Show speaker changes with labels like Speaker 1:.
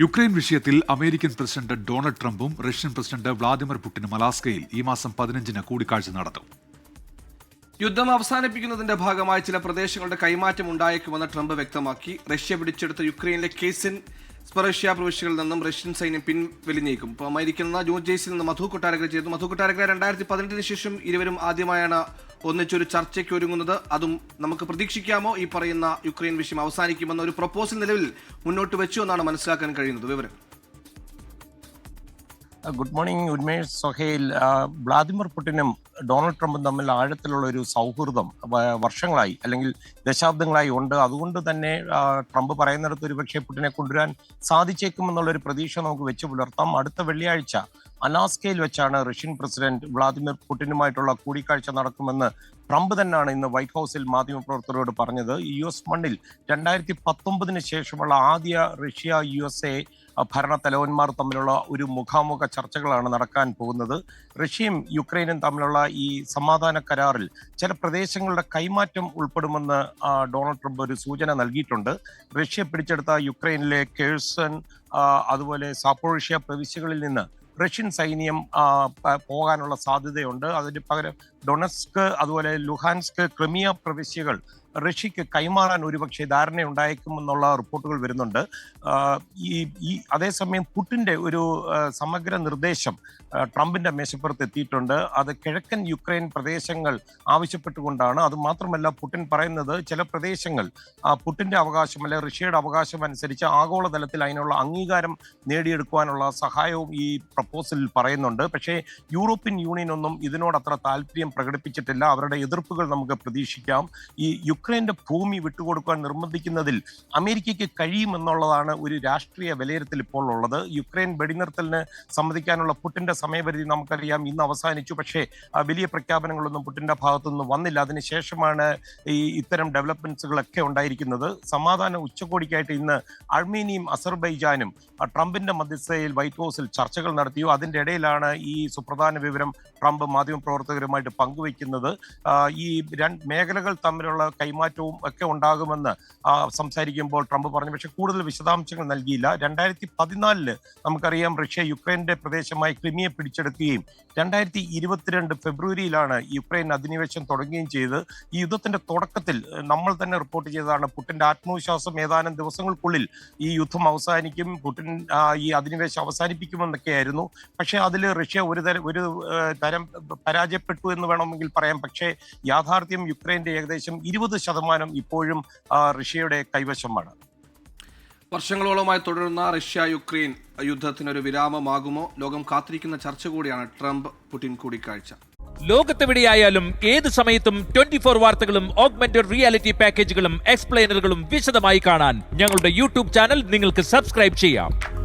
Speaker 1: Ukraine വിഷയത്തിൽ American president Donald ട്രംപും Russian president Vladimir പുടിനും അലാസ്കയിൽ ഈ മാസം പതിനഞ്ചിന് കൂടിക്കാഴ്ച നടത്തും.
Speaker 2: യുദ്ധം അവസാനിപ്പിക്കുന്നതിന്റെ ഭാഗമായി ചില പ്രദേശങ്ങളുടെ കൈമാറ്റം ഉണ്ടായേക്കുമെന്ന് ട്രംപ് വ്യക്തമാക്കി. റഷ്യ പിടിച്ചെടുത്ത യുക്രൈനിലെ കേസിൻ സ്പറഷ്യ പ്രവിശ്യകളിൽ നിന്നും റഷ്യൻ സൈന്യം പിൻവലിഞ്ഞേക്കും ഇപ്പോൾ ന്യൂ ജേഴ്സിയിൽ നിന്ന് മധു കൊട്ടാരക്കര ചേർന്നു മധു കൊട്ടാരക്കര രണ്ടായിരത്തി പതിനെട്ടിന് ശേഷം ഇരുവരും ആദ്യമായാണ് ഒന്നിച്ചൊരു ചർച്ചയ്ക്ക് ഒരുങ്ങുന്നത്. അതും നമുക്ക് പ്രതീക്ഷിക്കാമോ? ഈ പറയുന്ന യുക്രൈൻ വിഷയം അവസാനിക്കുമെന്ന ഒരു പ്രപ്പോസൽ നിലവിൽ മുന്നോട്ട് വെച്ചു എന്നാണ് മനസ്സിലാക്കാൻ കഴിയുന്നത്. വിവരം
Speaker 3: good morning Unmesh Sohail. Vladimir പുടിനും Donald ട്രംപും തമ്മിൽ ആഴത്തിലുള്ള ഒരു സൗഹൃദം വർഷങ്ങളായി അല്ലെങ്കിൽ ദശാബ്ദങ്ങളായി ഉണ്ട്. അതുകൊണ്ട് തന്നെ ട്രംപ് പറയുന്നിടത്ത് ഒരുപക്ഷെ പുടിനെ കൊണ്ടുവരാൻ സാധിച്ചേക്കുമെന്നുള്ള ഒരു പ്രതീക്ഷ നമുക്ക് വെച്ച് പുലർത്താം. അടുത്ത വെള്ളിയാഴ്ച അലാസ്കയിൽ വെച്ചാണ് റഷ്യൻ പ്രസിഡന്റ് വ്ളാദിമിർ പുടിനുമായിട്ടുള്ള കൂടിക്കാഴ്ച നടക്കുമെന്ന് ട്രംപ് തന്നെയാണ് ഇന്ന് വൈറ്റ് ഹൗസിൽ മാധ്യമപ്രവർത്തകരോട് പറഞ്ഞത്. യു എസ് മണ്ണിൽ രണ്ടായിരത്തി പത്തൊമ്പതിന് ശേഷമുള്ള ആദ്യ റഷ്യ യു എസ് എ ഭരണ തലവന്മാർ തമ്മിലുള്ള ഒരു മുഖാമുഖ ചർച്ചകളാണ് നടക്കാൻ പോകുന്നത്. റഷ്യയും യുക്രൈനും തമ്മിലുള്ള ഈ സമാധാന കരാറിൽ ചില പ്രദേശങ്ങളുടെ കൈമാറ്റം ഉൾപ്പെടുമെന്ന് ഡൊണാൾഡ് ട്രംപ് ഒരു സൂചന നൽകിയിട്ടുണ്ട്. റഷ്യ പിടിച്ചെടുത്ത യുക്രൈനിലെ കേഴ്സൺ അതുപോലെ സാപ്പോഷ്യ പ്രവിശ്യകളിൽ നിന്ന് റഷ്യൻ സൈന്യം പോകാനുള്ള സാധ്യതയുണ്ട്. അതിന് പകരം ഡൊണസ്ക് അതുപോലെ ലുഹാൻസ്ക് ക്രിമിയ പ്രവിശ്യകൾ റഷ്യക്ക് കൈമാറാൻ ഒരുപക്ഷെ ധാരണ ഉണ്ടായേക്കുമെന്നുള്ള റിപ്പോർട്ടുകൾ വരുന്നുണ്ട്. ഈ ഈ അതേസമയം പുട്ടിന്റെ ഒരു സമഗ്ര നിർദ്ദേശം ട്രംപിന്റെ മേശപ്പുറത്ത് എത്തിയിട്ടുണ്ട്. അത് കിഴക്കൻ യുക്രൈൻ പ്രദേശങ്ങൾ ആവശ്യപ്പെട്ടുകൊണ്ടാണ്. അത് മാത്രമല്ല പുട്ടിൻ പറയുന്നത് ചില പ്രദേശങ്ങൾ പുട്ടിന്റെ അവകാശം അല്ലെ റഷ്യയുടെ അവകാശം അനുസരിച്ച് ആഗോളതലത്തിൽ അതിനുള്ള അംഗീകാരം നേടിയെടുക്കുവാനുള്ള സഹായവും ഈ പ്രപ്പോസലിൽ പറയുന്നുണ്ട്. പക്ഷേ യൂറോപ്യൻ യൂണിയൻ ഒന്നും ഇതിനോട് അത്ര താല്പര്യം പ്രകടിപ്പിച്ചിട്ടില്ല. അവരുടെ എതിർപ്പുകൾ നമുക്ക് പ്രതീക്ഷിക്കാം. ഈ യുക്രൈന്റെ ഭൂമി വിട്ടുകൊടുക്കാൻ നിർബന്ധിക്കുന്നതിൽ അമേരിക്കയ്ക്ക് കഴിയുമെന്നുള്ളതാണ് ഒരു രാഷ്ട്രീയ വിലയിരുത്തൽ ഇപ്പോൾ ഉള്ളത്. യുക്രൈൻ വെടിനിർത്തലിന് സമ്മതിക്കാനുള്ള പുട്ടിന്റെ സമയപരിധി നമുക്കറിയാം. ഇന്ന് അവസാനിച്ചു. പക്ഷേ വലിയ പ്രഖ്യാപനങ്ങളൊന്നും പുട്ടിന്റെ ഭാഗത്തുനിന്ന് വന്നില്ല. അതിനുശേഷമാണ് ഈ ഇത്തരം ഡെവലപ്മെന്റ്സുകളൊക്കെ ഉണ്ടായിരിക്കുന്നത്. സമാധാന ഉച്ചകോടിക്കായിട്ട് ഇന്ന് അർമേനിയും അസർബൈജാനും ട്രംപിന്റെ മധ്യസ്ഥയിൽ വൈറ്റ് ഹൗസിൽ ചർച്ചകൾ നടത്തിയോ? അതിന്റെ ഇടയിലാണ് ഈ സുപ്രധാന വിവരം ട്രംപ് മാധ്യമപ്രവർത്തകരുമായിട്ട് പങ്കുവയ്ക്കുന്നത് ആ, ഈ രണ്ട് മേഖലകൾ തമ്മിലുള്ള കൈമാറ്റവും ഒക്കെ ഉണ്ടാകുമെന്ന് സംസാരിക്കുമ്പോൾ ട്രംപ് പറഞ്ഞു. പക്ഷെ കൂടുതൽ വിശദാംശങ്ങൾ നൽകിയില്ല. രണ്ടായിരത്തി പതിനാലിൽ നമുക്കറിയാം റഷ്യ യുക്രൈന്റെ പ്രദേശമായി ക്രിമിയെ പിടിച്ചെടുക്കുകയും രണ്ടായിരത്തി ഇരുപത്തിരണ്ട് ഫെബ്രുവരിയിലാണ് യുക്രൈൻ അധിനിവേശം തുടങ്ങുകയും ചെയ്ത് ഈ യുദ്ധത്തിന്റെ തുടക്കത്തിൽ നമ്മൾ തന്നെ റിപ്പോർട്ട് ചെയ്തതാണ് പുട്ടിന്റെ ആത്മവിശ്വാസം ഏതാനും ദിവസങ്ങൾക്കുള്ളിൽ ഈ യുദ്ധം അവസാനിക്കും പുട്ടിൻ ഈ അധിനിവേശം അവസാനിപ്പിക്കുമെന്നൊക്കെയായിരുന്നു. പക്ഷേ അതിൽ റഷ്യ ഒരു തരം ഒരു തരം പരാജയപ്പെട്ടു എന്ന് വേണമെങ്കിൽ പറയാം. പക്ഷേ യാഥാർത്ഥ്യം യുക്രൈന്റെ ഏകദേശം ഇരുപത് ശതമാനം ഇപ്പോഴും റഷ്യയുടെ കൈവശമാണ്.
Speaker 2: വർഷങ്ങളോളമായി തുടരുന്ന റഷ്യ യുക്രൈൻ യുദ്ധത്തിനൊരു വിരാമമാകുമോ? ലോകം കാത്തിരിക്കുന്ന ചർച്ച കൂടിയാണ് ട്രംപ് പുടിൻ കൂടിക്കാഴ്ച.
Speaker 4: ലോകത്തെവിടെയായാലും ഏത് സമയത്തും ട്വന്റി ഫോർ വാർത്തകളും ഓഗ്മെന്റഡ് റിയാലിറ്റി പാക്കേജുകളും എക്സ്പ്ലെയിനറുകളും വിശദമായി കാണാൻ ഞങ്ങളുടെ യൂട്യൂബ് ചാനൽ നിങ്ങൾക്ക് സബ്സ്ക്രൈബ് ചെയ്യാം.